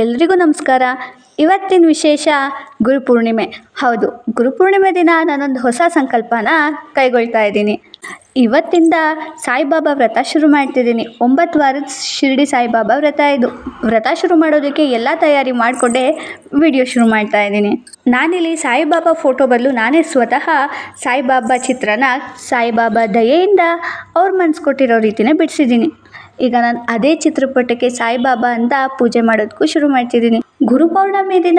ಎಲ್ರಿಗೂ ನಮಸ್ಕಾರ. ಇವತ್ತಿನ ವಿಶೇಷ ಗುರುಪೂರ್ಣಿಮೆ ಹೌದು ಗುರುಪೂರ್ಣಿಮೆ ದಿನ ನಾನೊಂದು ಹೊಸ ಸಂಕಲ್ಪನ ಕೈಗೊಳ್ತಾ ಇದ್ದೀನಿ. ಇವತ್ತಿಂದ ಸಾಯಿಬಾಬಾ ವ್ರತ ಶುರು ಮಾಡ್ತಿದ್ದೀನಿ. ಒಂಬತ್ತು ವಾರದ ಶಿರಡಿ ಸಾಯಿಬಾಬಾ ವ್ರತ ಇದು. ವ್ರತ ಶುರು ಮಾಡೋದಕ್ಕೆ ಎಲ್ಲ ತಯಾರಿ ಮಾಡಿಕೊಂಡೇ ವಿಡಿಯೋ ಶುರು ಮಾಡ್ತಾ ಇದ್ದೀನಿ. ನಾನಿಲ್ಲಿ ಸಾಯಿಬಾಬಾ ಫೋಟೋ ಬದಲು ನಾನೇ ಸ್ವತಃ ಸಾಯಿಬಾಬಾ ಚಿತ್ರನ ಸಾಯಿಬಾಬಾ ದಯೆಯಿಂದ ಅವ್ರ ಮನ್ಸು ಕೊಟ್ಟಿರೋ ರೀತಿನೇ ಬಿಡಿಸಿದ್ದೀನಿ. ಈಗ ನಾನು ಅದೇ ಚಿತ್ರಪಟಕ್ಕೆ ಸಾಯಿಬಾಬಾ ಅಂತ ಪೂಜೆ ಮಾಡೋದಕ್ಕೂ ಶುರು ಮಾಡ್ತಿದ್ದೀನಿ. ಗುರುಪೌರ್ಣಮಿ ದಿನ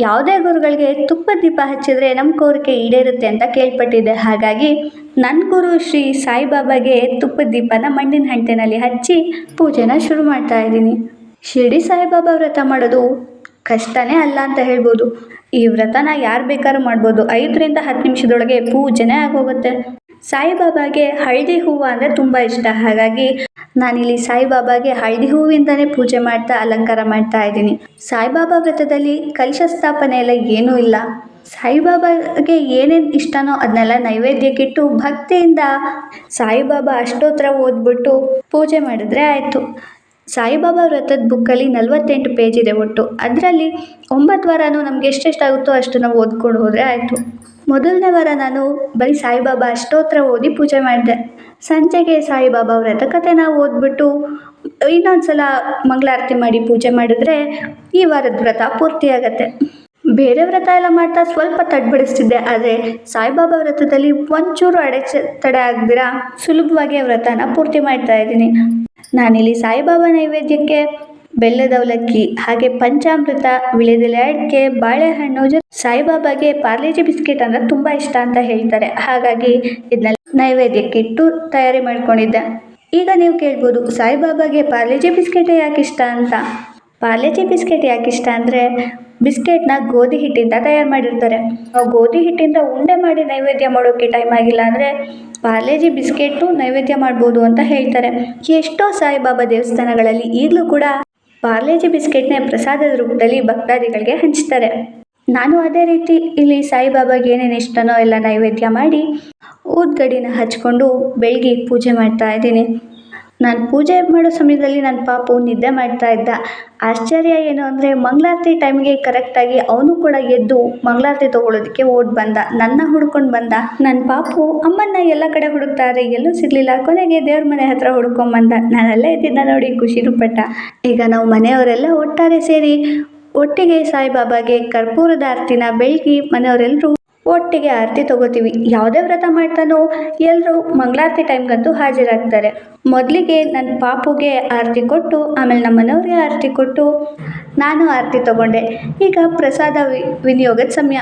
ಯಾವುದೇ ಗುರುಗಳಿಗೆ ತುಪ್ಪ ದೀಪ ಹಚ್ಚಿದ್ರೆ ನಮ್ಮ ಕೋರಿಕೆ ಈಡೇರುತ್ತೆ ಅಂತ ಕೇಳ್ಪಟ್ಟಿದ್ದೆ. ಹಾಗಾಗಿ ನನ್ನ ಗುರು ಶ್ರೀ ಸಾಯಿಬಾಬಾಗೆ ತುಪ್ಪದ ದೀಪನ ಮಣ್ಣಿನ ಹಂಟೆನಲ್ಲಿ ಹಚ್ಚಿ ಪೂಜೆನ ಶುರು ಮಾಡ್ತಾ ಇದ್ದೀನಿ. ಶಿರಡಿ ಸಾಯಿಬಾಬಾ ವ್ರತ ಮಾಡೋದು ಕಷ್ಟನೇ ಅಲ್ಲ ಅಂತ ಹೇಳ್ಬೋದು. ಈ ವ್ರತನ ಯಾರು ಬೇಕಾದ್ರೂ ಮಾಡ್ಬೋದು. ಐದರಿಂದ ಹತ್ತು ನಿಮಿಷದೊಳಗೆ ಪೂಜೆನೇ ಆಗೋಗುತ್ತೆ. ಸಾಯಿಬಾಬಾಗೆ ಹಳದಿ ಹೂವು ಅಂದರೆ ತುಂಬ ಇಷ್ಟ. ಹಾಗಾಗಿ ನಾನಿಲ್ಲಿ ಸಾಯಿಬಾಬಾಗೆ ಹಳದಿ ಹೂವಿಂದನೇ ಪೂಜೆ ಮಾಡ್ತಾ, ಅಲಂಕಾರ ಮಾಡ್ತಾ ಇದ್ದೀನಿ. ಸಾಯಿಬಾಬಾ ವ್ರತದಲ್ಲಿ ಕಲಶ ಸ್ಥಾಪನೆ ಎಲ್ಲ ಏನೂ ಇಲ್ಲ. ಸಾಯಿಬಾಬಾಗೆ ಏನೇನು ಇಷ್ಟನೋ ಅದನ್ನೆಲ್ಲ ನೈವೇದ್ಯಕ್ಕಿಟ್ಟು ಭಕ್ತಿಯಿಂದ ಸಾಯಿಬಾಬಾ ಅಷ್ಟೋತ್ರ ಓದ್ಬಿಟ್ಟು ಪೂಜೆ ಮಾಡಿದ್ರೆ ಆಯಿತು. ಸಾಯಿಬಾಬಾ ವ್ರತದ ಬುಕ್ಕಲ್ಲಿ ನಲವತ್ತೆಂಟು ಪೇಜ್ ಇದೆ ಒಟ್ಟು. ಅದರಲ್ಲಿ ಒಂಬತ್ತು ವಾರನೂ ನಮ್ಗೆ ಎಷ್ಟೆಷ್ಟಾಗುತ್ತೋ ಅಷ್ಟು ನಾವು ಓದ್ಕೊಂಡು ಹೋದರೆ ಆಯಿತು. ಮೊದಲನೇ ವಾರ ನಾನು ಬರೀ ಸಾಯಿಬಾಬಾ ಅಷ್ಟೋತ್ರ ಓದಿ ಪೂಜೆ ಮಾಡಿದೆ. ಸಂಜೆಗೆ ಸಾಯಿಬಾಬಾ ವ್ರತ ಕಥೆನ ಓದ್ಬಿಟ್ಟು ಇನ್ನೊಂದು ಸಲ ಮಂಗಳಾರತಿ ಮಾಡಿ ಪೂಜೆ ಮಾಡಿದ್ರೆ ಈ ವಾರದ ವ್ರತ ಪೂರ್ತಿ ಆಗತ್ತೆ. ಬೇರೆ ವ್ರತ ಎಲ್ಲ ಮಾಡ್ತಾ ಸ್ವಲ್ಪ ತಡ್ಬಿಡಿಸ್ತಿದ್ದೆ, ಆದರೆ ಸಾಯಿಬಾಬಾ ವ್ರತದಲ್ಲಿ ಒಂಚೂರು ಅಡೆಚ ತಡೆ ಆಗದಿರ ಸುಲಭವಾಗಿ ವ್ರತನ ಪೂರ್ತಿ ಮಾಡ್ತಾ ಇದ್ದೀನಿ. ನಾನಿಲ್ಲಿ ಸಾಯಿಬಾಬಾ ನೈವೇದ್ಯಕ್ಕೆ ಬೆಲ್ಲದ ಅವಲಕ್ಕಿ ಹಾಗೆ ಪಂಚಾಮೃತ, ವಿಳೆದೆಲೆ ಅಡಿಕೆ, ಬಾಳೆಹಣ್ಣು ಜೊತೆ ಸಾಯಿಬಾಬಾಗೆ ಪಾರ್ಲೇಜಿ ಬಿಸ್ಕೆಟ್ ಅಂದ್ರೆ ತುಂಬ ಇಷ್ಟ ಅಂತ ಹೇಳ್ತಾರೆ. ಹಾಗಾಗಿ ಇದನ್ನ ನೈವೇದ್ಯಕ್ಕೆ ಇಟ್ಟು ತಯಾರಿ ಮಾಡ್ಕೊಂಡಿದ್ದೆ. ಈಗ ನೀವು ಕೇಳ್ಬೋದು, ಸಾಯಿಬಾಬಾಗೆ ಪಾರ್ಲೇಜಿ ಬಿಸ್ಕೆಟೇ ಯಾಕೆ ಇಷ್ಟ ಅಂತ? ಪಾರ್ಲೇಜಿ ಬಿಸ್ಕೆಟ್ ಯಾಕೆ ಇಷ್ಟ ಅಂದರೆ ಬಿಸ್ಕೆಟ್ನ ಗೋಧಿ ಹಿಟ್ಟಿಂದ ತಯಾರು ಮಾಡಿರ್ತಾರೆ. ಆ ಗೋಧಿ ಹಿಟ್ಟಿಂದ ಉಂಡೆ ಮಾಡಿ ನೈವೇದ್ಯ ಮಾಡೋಕ್ಕೆ ಟೈಮ್ ಆಗಿಲ್ಲ ಅಂದರೆ ಪಾರ್ಲೇಜಿ ಬಿಸ್ಕೆಟು ನೈವೇದ್ಯ ಮಾಡ್ಬೋದು ಅಂತ ಹೇಳ್ತಾರೆ. ಎಷ್ಟೋ ಸಾಯಿಬಾಬಾ ದೇವಸ್ಥಾನಗಳಲ್ಲಿ ಈಗಲೂ ಕೂಡ ಪಾರ್ಲೇಜಿ ಬಿಸ್ಕೆಟ್ನೇ ಪ್ರಸಾದದ ರೂಪದಲ್ಲಿ ಭಕ್ತಾದಿಗಳಿಗೆ ಹಂಚ್ತಾರೆ. ನಾನು ಅದೇ ರೀತಿ ಇಲ್ಲಿ ಸಾಯಿಬಾಬಾಗೆ ಏನೇನು ಇಷ್ಟನೋ ಎಲ್ಲ ನೈವೇದ್ಯ ಮಾಡಿ ಊದ್ಗಡಿನ ಹಚ್ಕೊಂಡು ಬೆಳಗ್ಗೆ ಪೂಜೆ ಮಾಡ್ತಾ ಇದ್ದೀನಿ. ನಾನು ಪೂಜೆ ಮಾಡೋ ಸಮಯದಲ್ಲಿ ನನ್ನ ಪಾಪು ನಿದ್ದೆ ಮಾಡ್ತಾ ಇದ್ದ. ಆಶ್ಚರ್ಯ ಏನು ಅಂದರೆ ಮಂಗಳಾರತಿ ಟೈಮ್ಗೆ ಕರೆಕ್ಟಾಗಿ ಅವನು ಕೂಡ ಎದ್ದು ಮಂಗಳಾರತಿ ತೊಗೊಳೋದಕ್ಕೆ ಓಡಿ ಬಂದ. ನನ್ನ ಹುಡ್ಕೊಂಡು ಬಂದ. ನನ್ನ ಪಾಪು ಅಮ್ಮನ್ನ ಎಲ್ಲ ಕಡೆ ಹುಡುಕ್ತಾರೆ. ಎಲ್ಲೂ ಸಿಗಲಿಲ್ಲ. ಕೊನೆಗೆ ದೇವ್ರ ಮನೆ ಹತ್ರ ಹುಡ್ಕೊಂಬಂದ ನಾನೆಲ್ಲ ಇದ್ದಿದ್ದ ನೋಡಿ ಖುಷಿನೂ ಪಟ್ಟ. ಈಗ ನಾವು ಮನೆಯವರೆಲ್ಲ ಒಟ್ಟಾರೆ ಸೇರಿ ಒಟ್ಟಿಗೆ ಸಾಯಿಬಾಬಾಗೆ ಕರ್ಪೂರದ ಆರತಿನ ಬೆಳಗಿ ಮನೆಯವರೆಲ್ಲರೂ ಒಟ್ಟಿಗೆ ಆರತಿ ತಗೋತೀವಿ. ಯಾವುದೇ ವ್ರತ ಮಾಡ್ತಾನೋ ಎಲ್ಲರೂ ಮಂಗಳಾರತಿ ಟೈಮ್ಗಂತೂ ಹಾಜರಾಗ್ತಾರೆ. ಮೊದಲಿಗೆ ನನ್ನ ಪಾಪುಗೆ ಆರತಿ ಕೊಟ್ಟು, ಆಮೇಲೆ ನಮ್ಮ ಮನೆಯವ್ರಿಗೆ ಆರತಿ ಕೊಟ್ಟು ನಾನು ಆರತಿ ತಗೊಂಡೆ. ಈಗ ಪ್ರಸಾದ ವಿನಿಯೋಗದ ಸಮಯ.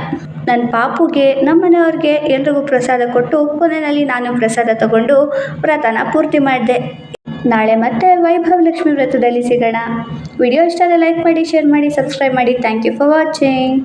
ನನ್ನ ಪಾಪುಗೆ ನಮ್ಮ ಮನೆಯವ್ರಿಗೆ ಎಲ್ರಿಗೂ ಪ್ರಸಾದ ಕೊಟ್ಟು ಕೊನೆಯಲ್ಲಿ ನಾನು ಪ್ರಸಾದ ತಗೊಂಡು ವ್ರತನ ಪೂರ್ತಿ ಮಾಡಿದೆ. ನಾಳೆ ಮತ್ತೆ ವೈಭವ್ ಲಕ್ಷ್ಮಿ ವ್ರತದಲ್ಲಿ ಸಿಗೋಣ. ವಿಡಿಯೋ ಇಷ್ಟ ಲೈಕ್ ಮಾಡಿ ಶೇರ್ ಮಾಡಿ ಸಬ್ಸ್ಕ್ರೈಬ್ ಮಾಡಿ. Thank you for watching